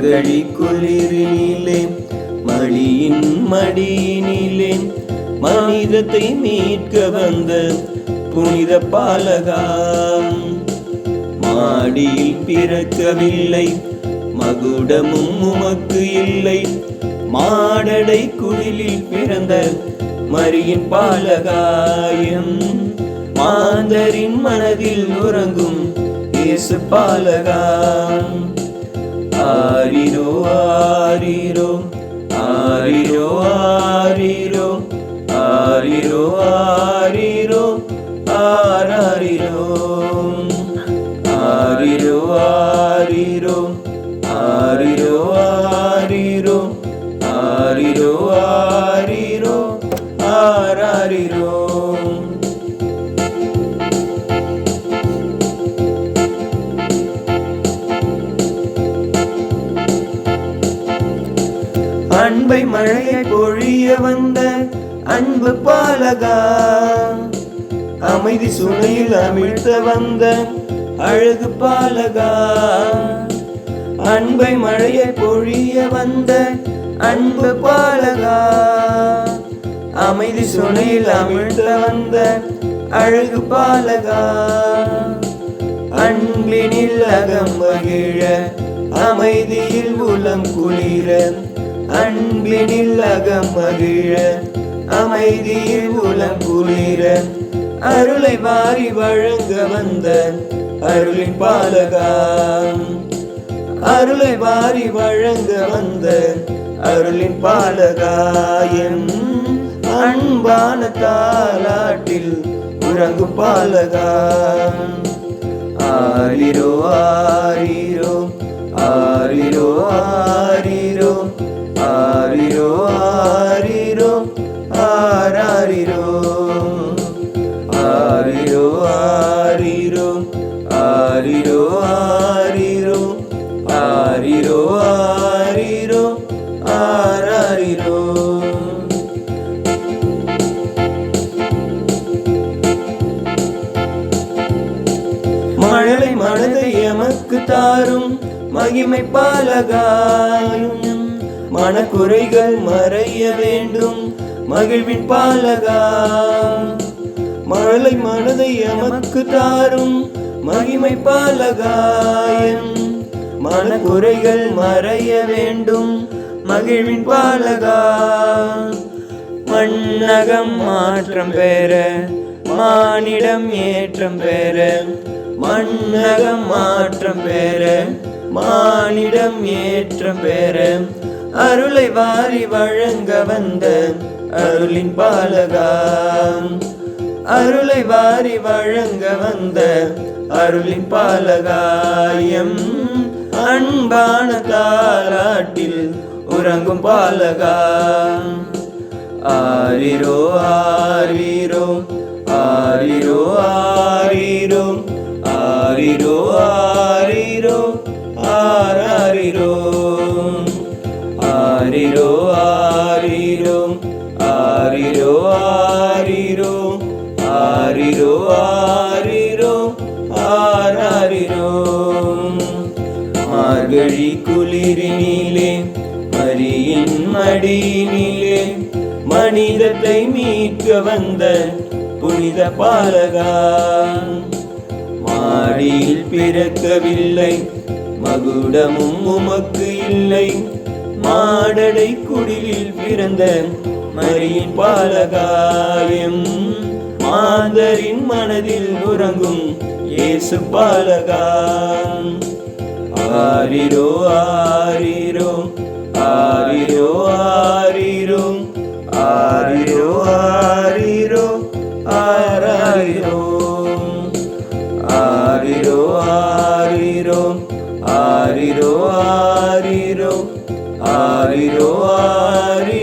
மார்கழி குளிரினிலே மடியின் மடியினிலே மனிதத்தை மீட்க வந்த புனித பாலகாம். மாடியில் பிறக்கவில்லை மகுடமும் உமக்கு இல்லை. மாடடை குடிலில் பிறந்த மரியின் பாலகாயம். மாந்தரின் மனதில் உறங்கும் இயேசு பாலகாம். ஆரிரோ ஆரிரோ ஆரிரோ ஆரிரோ ஆரிரோ ஆரிரோ ஆராரிரோ ஆரிரோ ஆரிரோ ஆரிரோ ஆரிரோ ஆரிரோ ஆரிரோ ஆராரிரோ அன்பை மழையை பொழிய வந்த அன்பு பாலகா. அமைதி சுனையில் அமிழ்த்த வந்த அழகு பாலகா. அன்பை மழையை பொழிய வந்த அன்பு பாலகா. அமைதி சுனையில் அமிழ்த்த வந்த அழகு பாலகா. அன்பினில் அகம் மகிழ அமைதியில் உலம் குளிர அன்பினில் அகம் மகிழ அமைதியில் உலம் குளிர அருளை வாரி வழங்க வந்த அருளின் பாலகாம். அருளை வாரி வழங்க வந்த அருளின் பாலகாயம் அன்பான தாலாட்டில் உறங்கு பாலகாம் ஆரிரோ ஆரிரோ ஆரிரோ ஆ ஆராரிரோ ஆரிரோ ஆரிரோ ஆரிரோ ஆரிரோ ஆரிரோ ஆரிரோ ஆராரிரோ. மழலை மனதை எமக்கு தாரும் மகிமை பாலகாயும். மனக்குறைகள் மறைய வேண்டும். மகிழ்வின் பாலகா மழலை மனதை எமக்கு தாரும். மகிமை பாலகாயம் மனக்குறைகள் மறைய வேண்டும். மகிழ்வின் பாலகா மண்ணகம் மாற்றம் பெற மானிடம் ஏற்றம் பெற மண்ணகம் மாற்றம் பெற. மானிடம் ஏற்றம் பெற அருளை வாரி வழங்க வந்த அருளின் பாலகாம். அருளை வாரி வழங்க வந்த அருளின் பாலகாயம். அன்பான தாராட்டில் உறங்கும் பாலகா ஆரிரோ ஆ ஆரிரோ ஆராரிரோ. ஆரிரோ ஆரிரோ ஆரிரோ ஆரிரோ. ஆரிரோ ஆரிரோ ஆராரிரோ. மார்கழி குளிரினிலே மரியின் மடியினிலே மனிதத்தை மீட்க வந்த புனித பாலகா. மாடியில் பிறக்கவில்லை. மகுடமும் உமக்கு இல்லை. மாடடை குடிலில் பிறந்த மரியின் பாலகாயம். மாதரின் மனதில் உறங்கும் இயேசு பாலகாம் ஆரிரோ ஆரிரோ ஆரிரோ ஆரிரோ ஆரிரோ ஆரிரோ ஆராரிரோ. ஆரிரோ ஆரிரோ ஆரிரோ ஆரிரோ ஆரி